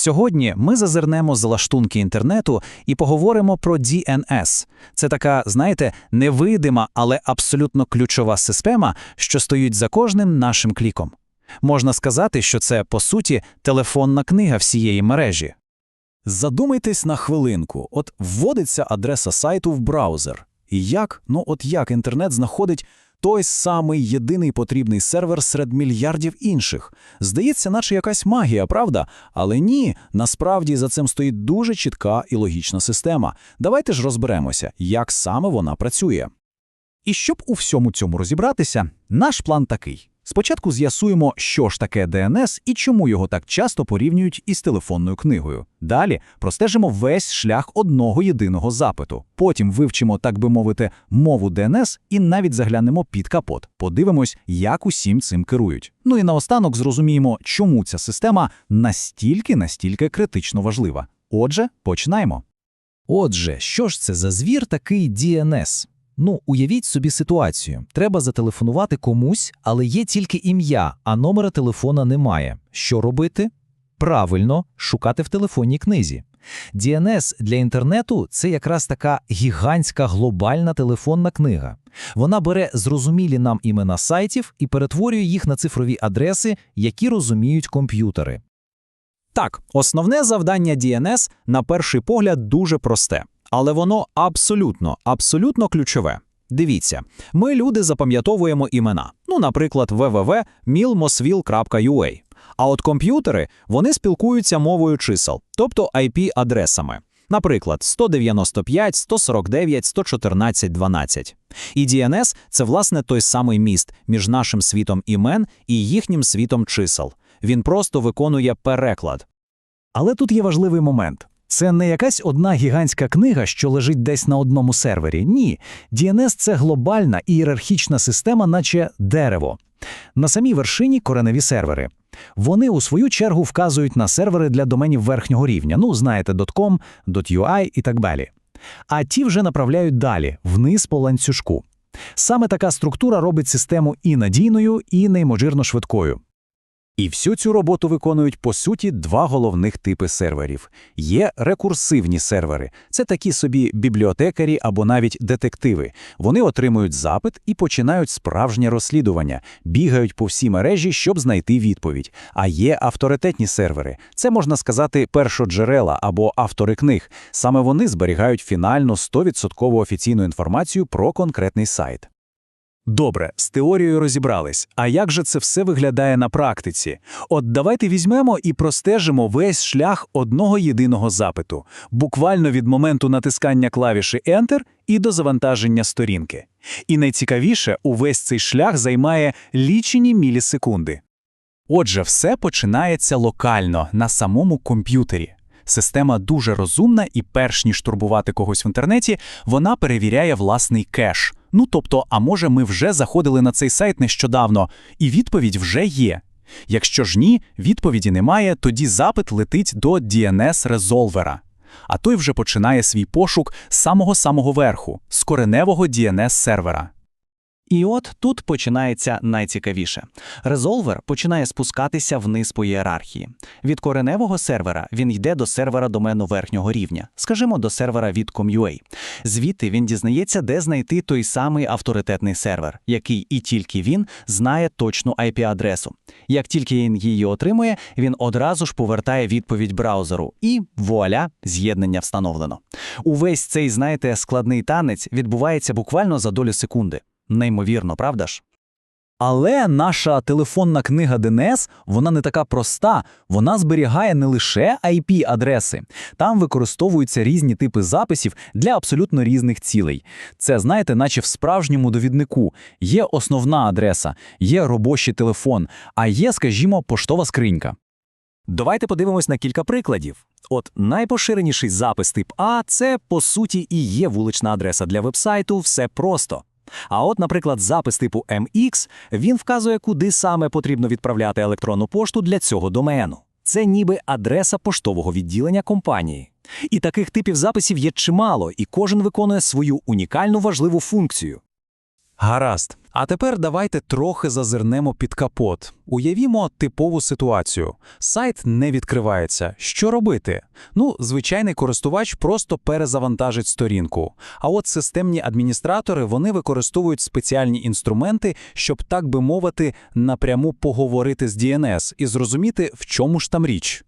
Сьогодні ми зазирнемо з лаштунки інтернету і поговоримо про DNS. Це така, знаєте, невидима, але абсолютно ключова система, що стоїть за кожним нашим кліком. Можна сказати, що це, по суті, телефонна книга всієї мережі. Задумайтесь на хвилинку. От вводиться адреса сайту в браузер. І як, ну от як інтернет знаходить той самий єдиний потрібний сервер серед мільярдів інших? Здається, наче якась магія, правда? Але ні, насправді за цим стоїть дуже чітка і логічна система. Давайте ж розберемося, як саме вона працює. І щоб у всьому цьому розібратися, наш план такий. Спочатку з'ясуємо, що ж таке DNS і чому його так часто порівнюють із телефонною книгою. Далі простежимо весь шлях одного єдиного запиту. Потім вивчимо, так би мовити, мову DNS і навіть заглянемо під капот. Подивимось, як усім цим керують. Ну і наостанок зрозуміємо, чому ця система настільки настільки критично важлива. Отже, починаємо. Отже, що ж це за звір такий DNS? Ну, уявіть собі ситуацію. Треба зателефонувати комусь, але є тільки ім'я, а номера телефона немає. Що робити? Правильно, шукати в телефонній книзі. DNS для інтернету це якраз така гігантська глобальна телефонна книга. Вона бере зрозумілі нам імена сайтів і перетворює їх на цифрові адреси, які розуміють комп'ютери. Так, основне завдання DNS на перший погляд дуже просте, але воно абсолютно, абсолютно ключове. Дивіться, ми люди запам'ятовуємо імена, ну, наприклад, www.milmosville.ua. А от комп'ютери, вони спілкуються мовою чисел, тобто IP-адресами. Наприклад, 195, 149, 114, 12. І DNS – це, власне, той самий міст між нашим світом імен і їхнім світом чисел. Він просто виконує переклад. Але тут є важливий момент. Це не якась одна гігантська книга, що лежить десь на одному сервері. Ні, DNS – це глобальна ієрархічна система, наче дерево. На самій вершині кореневі сервери. Вони у свою чергу вказують на сервери для доменів верхнього рівня, ну знаєте, .com, .ui і так далі. А ті вже направляють далі, вниз по ланцюжку. Саме така структура робить систему і надійною, і неймовірно швидкою. І всю цю роботу виконують, по суті, два головних типи серверів. Є рекурсивні сервери. Це такі собі бібліотекарі або навіть детективи. Вони отримують запит і починають справжнє розслідування, бігають по всій мережі, щоб знайти відповідь. А є авторитетні сервери. Це, можна сказати, першоджерела або автори книг. Саме вони зберігають фінальну 100% офіційну інформацію про конкретний сайт. Добре, з теорією розібрались. А як же це все виглядає на практиці? От давайте візьмемо і простежимо весь шлях одного єдиного запиту, буквально від моменту натискання клавіші Enter і до завантаження сторінки. І найцікавіше, увесь цей шлях займає лічені мілісекунди. Отже, все починається локально на самому комп'ютері. Система дуже розумна, і перш ніж турбувати когось в інтернеті, вона перевіряє власний кеш. Ну тобто, а може, ми вже заходили на цей сайт нещодавно, і відповідь вже є. Якщо ж ні, відповіді немає, тоді запит летить до DNS-резолвера. А той вже починає свій пошук з самого-самого верху, з кореневого DNS-сервера. І от тут починається найцікавіше. Резолвер починає спускатися вниз по ієрархії. Від кореневого сервера він йде до сервера домену верхнього рівня, скажімо, до сервера від Com.ua. Звідти він дізнається, де знайти той самий авторитетний сервер, який і тільки він знає точну IP-адресу. Як тільки він її отримує, він одразу ж повертає відповідь браузеру, і вуаля, з'єднання встановлено. Увесь цей, знаєте, складний танець відбувається буквально за долю секунди. Неймовірно, правда ж? Але наша телефонна книга DNS, вона не така проста, вона зберігає не лише IP-адреси. Там використовуються різні типи записів для абсолютно різних цілей. Це, знаєте, наче в справжньому довіднику. Є основна адреса, є робочий телефон, а є, скажімо, поштова скринька. Давайте подивимось на кілька прикладів. От найпоширеніший запис тип А це по суті і є вулична адреса для вебсайту, все просто. А от, наприклад, запис типу MX, він вказує, куди саме потрібно відправляти електронну пошту для цього домену. Це ніби адреса поштового відділення компанії. І таких типів записів є чимало, і кожен виконує свою унікальну важливу функцію. Гаразд, А тепер давайте трохи зазирнемо під капот. Уявімо типову ситуацію. Сайт не відкривається. Що робити? Ну, звичайний користувач просто перезавантажить сторінку. А от системні адміністратори вони використовують спеціальні інструменти, щоб, так би мовити, напряму поговорити з DNS і зрозуміти, в чому ж там річ.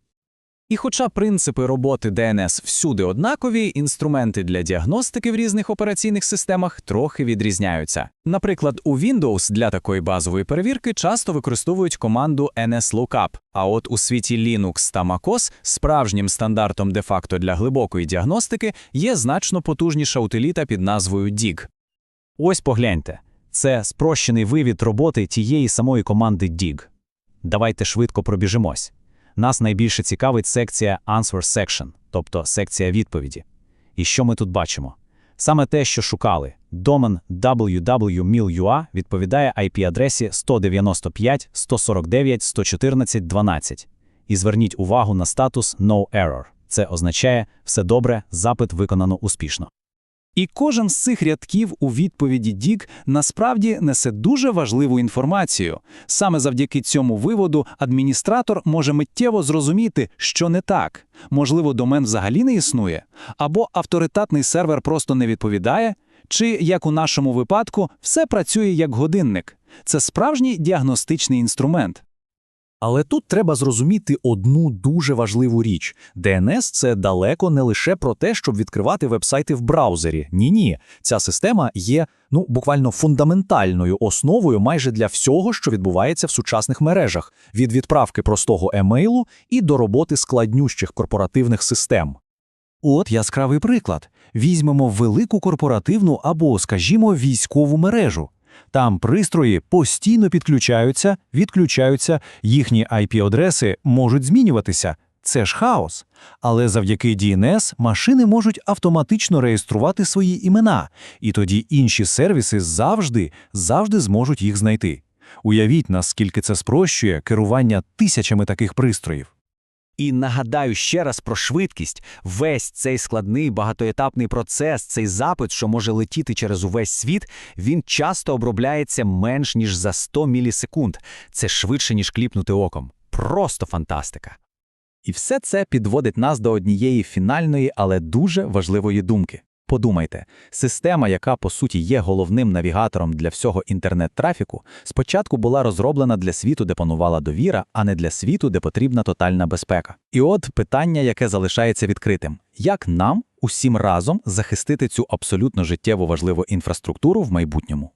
І хоча принципи роботи DNS всюди однакові, інструменти для діагностики в різних операційних системах трохи відрізняються. Наприклад, у Windows для такої базової перевірки часто використовують команду NSLOOKUP, а от у світі Linux та MacOS справжнім стандартом де-факто для глибокої діагностики є значно потужніша утиліта під назвою DIG. Ось погляньте. Це спрощений вивід роботи тієї самої команди DIG. Давайте швидко пробіжимось. Нас найбільше цікавить секція Answer Section, тобто секція відповіді. І що ми тут бачимо? Саме те, що шукали. Домен www.mil.ua відповідає IP-адресі 195.149.114.12. І зверніть увагу на статус No Error. Це означає «все добре, запит виконано успішно». І кожен з цих рядків у відповіді Дік насправді несе дуже важливу інформацію. Саме завдяки цьому виводу адміністратор може миттєво зрозуміти, що не так. Можливо, домен взагалі не існує, або авторитетний сервер просто не відповідає, чи, як у нашому випадку, все працює як годинник. Це справжній діагностичний інструмент. Але тут треба зрозуміти одну дуже важливу річ: DNS – це далеко не лише про те, щоб відкривати вебсайти в браузері. Ні-ні, ця система є ну буквально фундаментальною основою майже для всього, що відбувається в сучасних мережах, від відправки простого емейлу і до роботи складнющих корпоративних систем. От яскравий приклад: візьмемо велику корпоративну або, скажімо, військову мережу. Там пристрої постійно підключаються, відключаються, їхні IP-адреси можуть змінюватися. Це ж хаос. Але завдяки DNS машини можуть автоматично реєструвати свої імена, і тоді інші сервіси завжди, завжди зможуть їх знайти. Уявіть, наскільки це спрощує керування тисячами таких пристроїв. І нагадаю ще раз про швидкість. Весь цей складний багатоетапний процес, цей запит, що може летіти через увесь світ, він часто обробляється менш ніж за 100 мілісекунд. Це швидше, ніж кліпнути оком. Просто фантастика. І все це підводить нас до однієї фінальної, але дуже важливої думки. Подумайте, система, яка по суті є головним навігатором для всього інтернет-трафіку, спочатку була розроблена для світу, де панувала довіра, а не для світу, де потрібна тотальна безпека. І от питання, яке залишається відкритим: як нам усім разом захистити цю абсолютно життєво важливу інфраструктуру в майбутньому?